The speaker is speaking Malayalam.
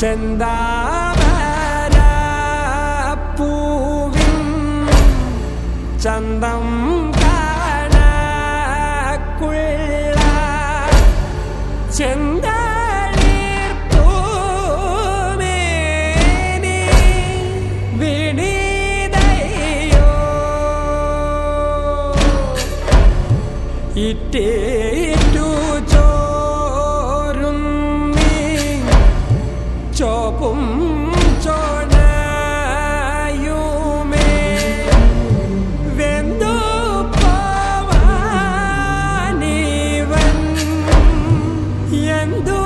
ചെന്താമര പൂവിൻ ചന്തം കാണക്കുള്ള പൂമേനി വിനീതയോ ഇറ്റേ ചോപ്പും ചോണയുമേ വെന്തു പോവാനിവൻ എന്തു